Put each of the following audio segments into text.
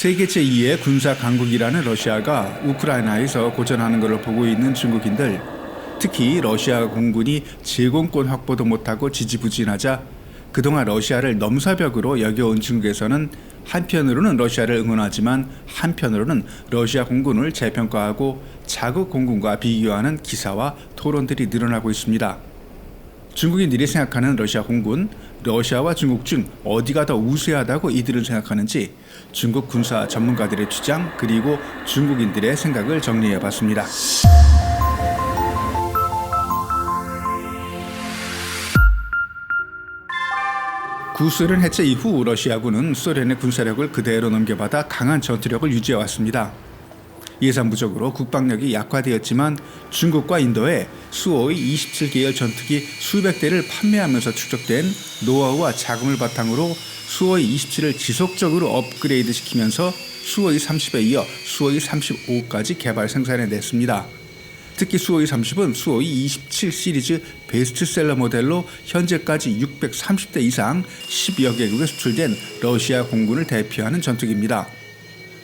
세계 제2의 군사 강국이라는 러시아가 우크라이나에서 고전하는 것을 보고 있는 중국인들, 특히 러시아 공군이 제공권 확보도 못하고 지지부진하자 그동안 러시아를 넘사벽으로 여겨온 중국에서는 한편으로는 러시아를 응원하지만 한편으로는 러시아 공군을 재평가하고 자국 공군과 비교하는 기사와 토론들이 늘어나고 있습니다. 중국인들이 생각하는 러시아 공군, 러시아와 중국 중 어디가 더 우세하다고 이들은 생각하는지 중국 군사 전문가들의 주장 그리고 중국인들의 생각을 정리해 봤습니다. 구소련 해체 이후 러시아군은 소련의 군사력을 그대로 넘겨받아 강한 전투력을 유지해 왔습니다. 예상부적으로 국방력이 약화되었지만 중국과 인도에 수호의 27계열 전투기 수백 대를 판매하면서 축적된 노하우와 자금을 바탕으로 수호의 27을 지속적으로 업그레이드 시키면서 수호의 30에 이어 수호의 35까지 개발 생산해 냈습니다. 특히 수호의 30은 수호의 27 시리즈 베스트셀러 모델로 현재까지 630대 이상 10여 개국에 수출된 러시아 공군을 대표하는 전투기입니다.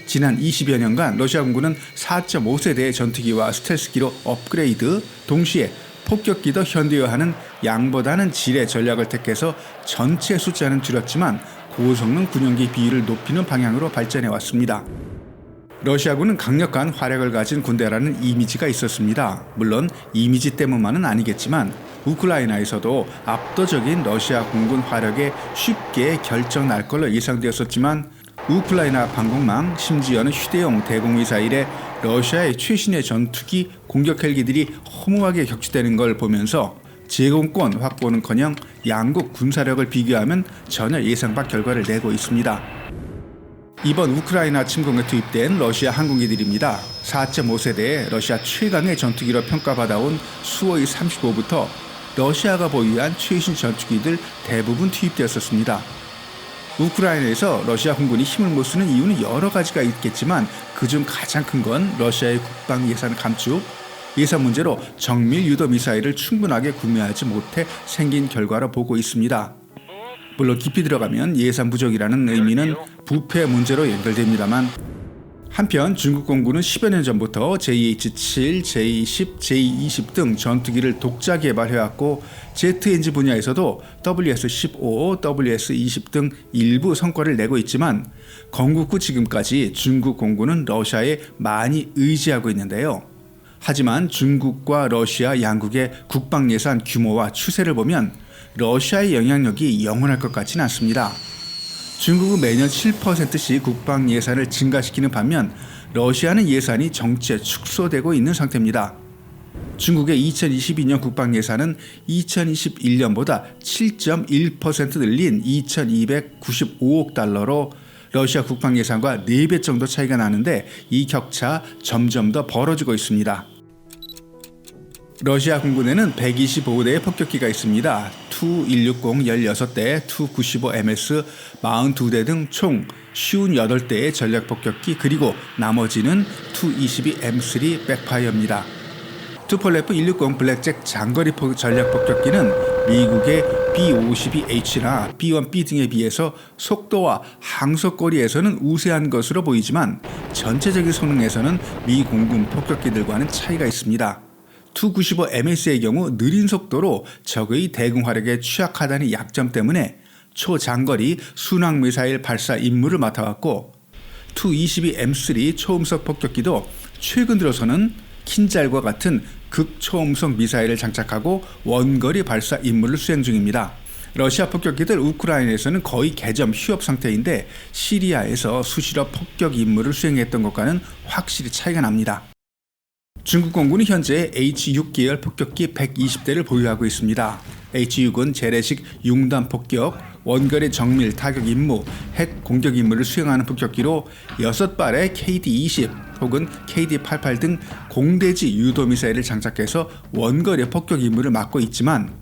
지난 20여 년간 러시아 공군은 4.5세대의 전투기와 스텔스기로 업그레이드, 동시에 폭격기도 현대화하는 양보다는 질의 전략을 택해서 전체 숫자는 줄였지만 고성능 군용기 비율을 높이는 방향으로 발전해 왔습니다. 러시아군은 강력한 화력을 가진 군대라는 이미지가 있었습니다. 물론 이미지 때문만은 아니겠지만 우크라이나에서도 압도적인 러시아 공군 화력에 쉽게 결정 날 걸로 예상되었었지만 우크라이나 방공망 심지어는 휴대용 대공미사일에 러시아의 최신의 전투기 공격 헬기들이 허무하게 격추되는 걸 보면서 제공권 확보는커녕 양국 군사력을 비교하면 전혀 예상 밖 결과를 내고 있습니다. 이번 우크라이나 침공에 투입된 러시아 항공기들입니다. 4.5세대의 러시아 최강의 전투기로 평가받아온 수호의 35부터 러시아가 보유한 최신 전투기들 대부분 투입되었었습니다. 우크라이나에서 러시아 공군이 힘을 못 쓰는 이유는 여러 가지가 있겠지만 그중 가장 큰 건 러시아의 국방 예산 감축, 예산 문제로 정밀 유도 미사일을 충분하게 구매하지 못해 생긴 결과로 보고 있습니다. 물론 깊이 들어가면 예산 부족이라는 의미는 부패 문제로 연결됩니다만 한편 중국 공군은 10여 년 전부터 JH-7, J-10, J-20 등 전투기를 독자 개발해왔고 제트 엔진 분야에서도 WS-15, WS-20 등 일부 성과를 내고 있지만 건국 후 지금까지 중국 공군은 러시아에 많이 의지하고 있는데요. 하지만 중국과 러시아 양국의 국방 예산 규모와 추세를 보면 러시아의 영향력이 영원할 것 같지는 않습니다. 중국은 매년 7%씩 국방 예산을 증가시키는 반면 러시아는 예산이 정체 축소되고 있는 상태입니다. 중국의 2022년 국방 예산은 2021년보다 7.1% 늘린 2295억 달러로 러시아 국방 예산과 4배 정도 차이가 나는데 이 격차 점점 더 벌어지고 있습니다. 러시아 공군에는 125대의 폭격기가 있습니다. 투-160 16대, 투-95MS 42대 등 총 58대의 전략 폭격기 그리고 나머지는 투-22 M3 백파이어입니다. 투폴레프 160 블랙잭 장거리 전략 폭격기는 미국의 B-52H나 B-1B 등에 비해서 속도와 항속거리에서는 우세한 것으로 보이지만 전체적인 성능에서는 미 공군 폭격기들과는 차이가 있습니다. 투95 MS의 경우 느린 속도로 적의 대공 화력에 취약하다는 약점 때문에 초장거리 순항 미사일 발사 임무를 맡아왔고 투22 M3 초음속 폭격기도 최근 들어서는 킨잘과 같은 극초음속 미사일을 장착하고 원거리 발사 임무를 수행 중입니다. 러시아 폭격기들 우크라이나에서는 거의 개점 휴업 상태인데 시리아에서 수시로 폭격 임무를 수행했던 것과는 확실히 차이가 납니다. 중국 공군은 현재 H-6 계열 폭격기 120대를 보유하고 있습니다. H-6은 재래식 융단 폭격, 원거리 정밀 타격 임무, 핵 공격 임무를 수행하는 폭격기로 6발의 KD-20 혹은 KD-88 등 공대지 유도 미사일을 장착해서 원거리 폭격 임무를 맡고 있지만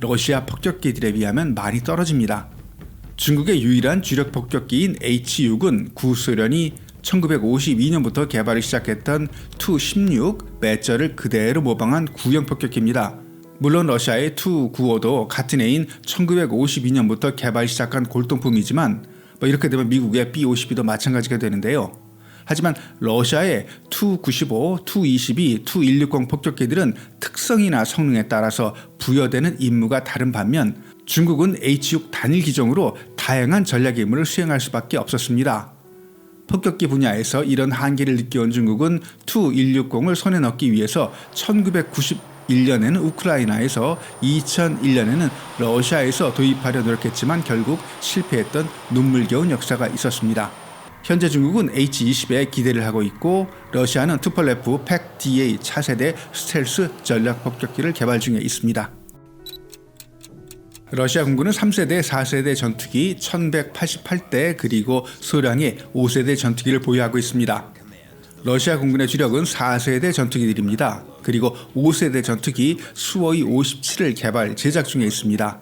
러시아 폭격기들에 비하면 많이 떨어집니다. 중국의 유일한 주력 폭격기인 H-6은 구소련이 1952년부터 개발을 시작했던 투-16 배저를 그대로 모방한 구형 폭격기입니다. 물론 러시아의 투-95도 같은 해인 1952년부터 개발 시작한 골동품이지만 뭐 이렇게 되면 미국의 B-52도 마찬가지가 되는데요. 하지만 러시아의 Tu-95, Tu-22, Tu-160 폭격기들은 특성이나 성능에 따라서 부여되는 임무가 다른 반면 중국은 H-6 단일 기종으로 다양한 전략 임무를 수행할 수밖에 없었습니다. 폭격기 분야에서 이런 한계를 느껴온 중국은 Tu-160을 손에 넣기 위해서 1991년에는 우크라이나에서 2001년에는 러시아에서 도입하려 노력했지만 결국 실패했던 눈물겨운 역사가 있었습니다. 현재 중국은 H-20에 기대를 하고 있고 러시아는 투폴레프 팩-DA 차세대 스텔스 전략 폭격기를 개발 중에 있습니다. 러시아 군군은 3세대, 4세대 전투기 1188대 그리고 소량의 5세대 전투기를 보유하고 있습니다. 러시아 군군의 주력은 4세대 전투기들입니다. 그리고 5세대 전투기 수호이 57을 개발 제작 중에 있습니다.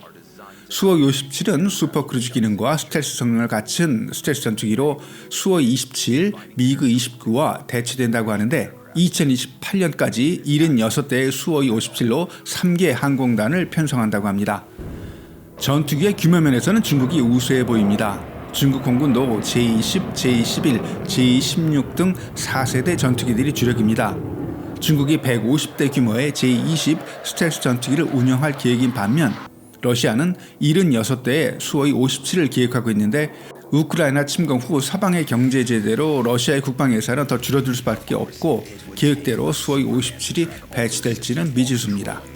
수호 57은 슈퍼크루즈 기능과 스텔스 성능을 갖춘 스텔스 전투기로 수호 27, 미그 29와 대치된다고 하는데 2028년까지 76대의 수호이 57로 3개 항공단을 편성한다고 합니다. 전투기의 규모 면에서는 중국이 우수해 보입니다. 중국 공군도 제20, 제21, 제16 등 4세대 전투기들이 주력입니다. 중국이 150대 규모의 제20 스텔스 전투기를 운영할 계획인 반면 러시아는 76대의 수호이 57을 계획하고 있는데 우크라이나 침공 후 서방의 경제 제대로 러시아의 국방 예산은 더 줄어들 수밖에 없고 계획대로 수호이 57이 배치될지는 미지수입니다.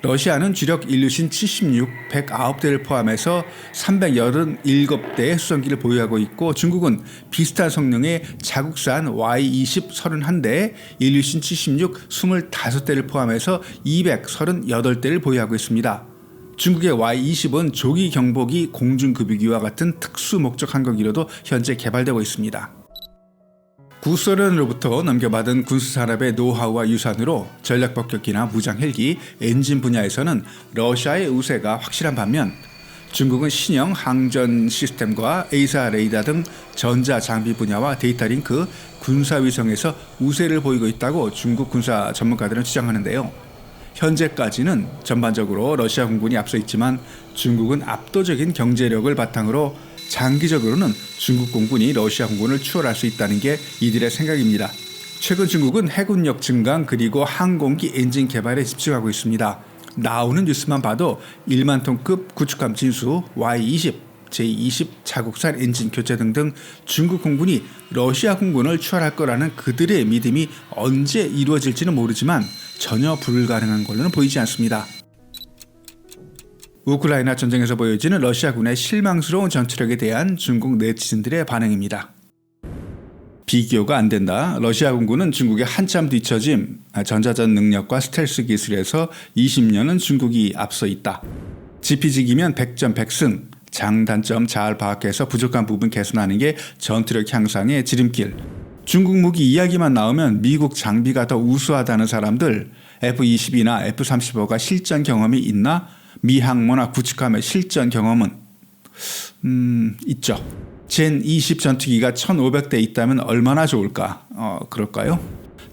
러시아는 주력 인류신 76, 109대를 포함해서 387대의 수송기를 보유하고 있고 중국은 비슷한 성능의 자국산 Y20 31대, 인류신 76 25대를 포함해서 238대를 보유하고 있습니다. 중국의 Y-20은 조기 경보기 공중급유기와 같은 특수 목적 항공기로도 현재 개발되고 있습니다. 구소련으로부터 넘겨받은 군수산업의 노하우와 유산으로 전략폭격기나 무장 헬기, 엔진 분야에서는 러시아의 우세가 확실한 반면 중국은 신형 항전 시스템과 에이사 레이더 등 전자 장비 분야와 데이터 링크, 군사 위성에서 우세를 보이고 있다고 중국 군사 전문가들은 주장하는데요. 현재까지는 전반적으로 러시아 군군이 앞서 있지만 중국은 압도적인 경제력을 바탕으로 장기적으로는 중국 공군이 러시아 공군을 추월할 수 있다는 게 이들의 생각입니다. 최근 중국은 해군력 증강 그리고 항공기 엔진 개발에 집중하고 있습니다. 나오는 뉴스만 봐도 1만 톤급 구축함 진수 Y-20, 제20 자국산 엔진 교체 등등 중국 공군이 러시아 공군을 추월할 거라는 그들의 믿음이 언제 이루어질지는 모르지만 전혀 불가능한 걸로는 보이지 않습니다. 우크라이나 전쟁에서 보여지는 러시아군의 실망스러운 전투력에 대한 중국 네티즌들의 반응입니다. 비교가 안 된다. 러시아 군군은 중국의 한참 뒤처짐, 전자전 능력과 스텔스 기술에서 20년은 중국이 앞서 있다. 지피지기면 100점 100승, 장단점 잘 파악해서 부족한 부분 개선하는 게 전투력 향상의 지름길. 중국 무기 이야기만 나오면 미국 장비가 더 우수하다는 사람들 F-22나 F-35가 실전 경험이 있나? 미 항모나 구축함의 실전 경험은 음, 있죠. 젠 20 전투기가 1,500대 있다면 얼마나 좋을까? 어, 그럴까요?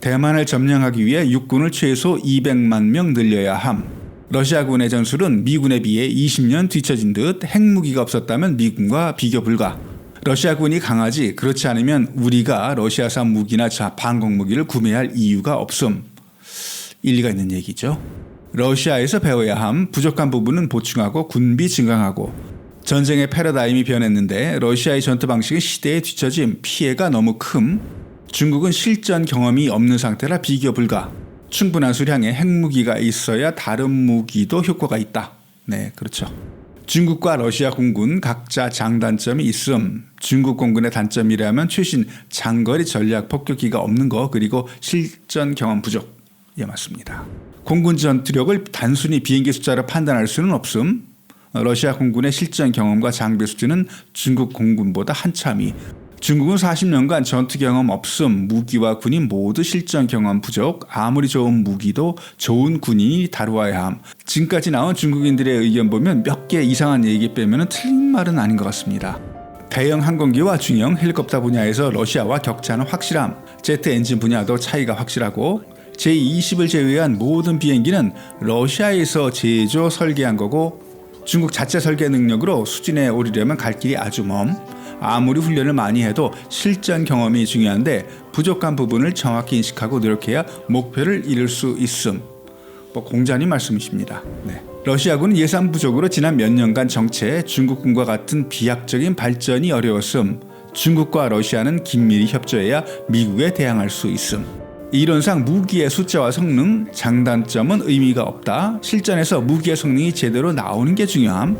대만을 점령하기 위해 육군을 최소 200만 명 늘려야 함. 러시아군의 전술은 미군에 비해 20년 뒤처진 듯 핵무기가 없었다면 미군과 비교 불가. 러시아군이 강하지 그렇지 않으면 우리가 러시아산 무기나 방공 무기를 구매할 이유가 없음. 일리가 있는 얘기죠. 러시아에서 배워야 함 부족한 부분은 보충하고 군비 증강하고 전쟁의 패러다임이 변했는데 러시아의 전투 방식은 시대에 뒤처짐 피해가 너무 큼 중국은 실전 경험이 없는 상태라 비교 불가 충분한 수량의 핵무기가 있어야 다른 무기도 효과가 있다. 네, 그렇죠. 중국과 러시아 공군 각자 장단점이 있음. 중국 공군의 단점이라면 최신 장거리 전략 폭격기가 없는 거 그리고 실전 경험 부족. 예, 맞습니다. 공군 전투력을 단순히 비행기 숫자로 판단할 수는 없음. 러시아 공군의 실전 경험과 장비 수준은 중국 공군보다 한참이 중국은 40년간 전투 경험 없음, 무기와 군인 모두 실전 경험 부족, 아무리 좋은 무기도 좋은 군인이 다루어야 함. 지금까지 나온 중국인들의 의견 보면 몇 개 이상한 얘기 빼면 틀린 말은 아닌 것 같습니다. 대형 항공기와 중형 헬리콥터 분야에서 러시아와 격차는 확실함. 제트 엔진 분야도 차이가 확실하고 제20을 제외한 모든 비행기는 러시아에서 제조 설계한 거고 중국 자체 설계 능력으로 수준에 오르려면 갈 길이 아주 먼. 아무리 훈련을 많이 해도 실전 경험이 중요한데 부족한 부분을 정확히 인식하고 노력해야 목표를 이룰 수 있음. 뭐 공자님 말씀이십니다. 네. 러시아군은 예산 부족으로 지난 몇 년간 정체 중국군과 같은 비약적인 발전이 어려웠음. 중국과 러시아는 긴밀히 협조해야 미국에 대항할 수 있음. 이론상 무기의 숫자와 성능, 장단점은 의미가 없다. 실전에서 무기의 성능이 제대로 나오는 게 중요함.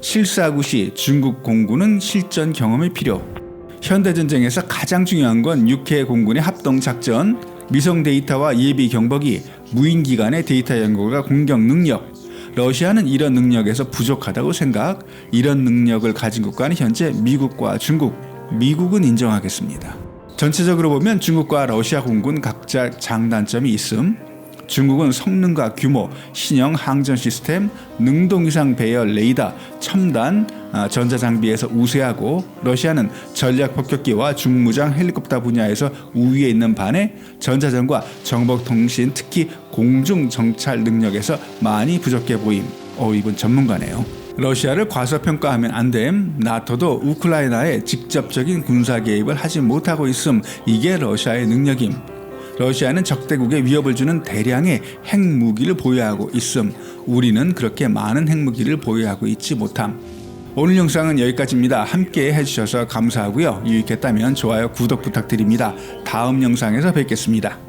실사구 시 중국 공군은 실전 경험이 필요. 현대 전쟁에서 가장 중요한 건 육해 공군의 합동 작전, 미성 데이터와 예비 경보기, 무인기 간의 데이터 연구가 공격 능력. 러시아는 이런 능력에서 부족하다고 생각. 이런 능력을 가진 국가는 현재 미국과 중국. 미국은 인정하겠습니다. 전체적으로 보면 중국과 러시아 공군 각자 장단점이 있음. 중국은 성능과 규모, 신형 항전 시스템, 능동 이상 배열 레이더, 첨단 아, 전자 장비에서 우세하고 러시아는 전략 폭격기와 중무장 헬리콥터 분야에서 우위에 있는 반해 전자전과 정보 통신 특히 공중 정찰 능력에서 많이 부족해 보임. 어 이분 전문가네요. 러시아를 과소평가하면 안 됨. 나토도 우크라이나에 직접적인 군사 개입을 하지 못하고 있음. 이게 러시아의 능력임. 러시아는 적대국에 위협을 주는 대량의 핵무기를 보유하고 있음. 우리는 그렇게 많은 핵무기를 보유하고 있지 못함. 오늘 영상은 여기까지입니다. 함께 해주셔서 감사하고요. 유익했다면 좋아요, 구독 부탁드립니다. 다음 영상에서 뵙겠습니다.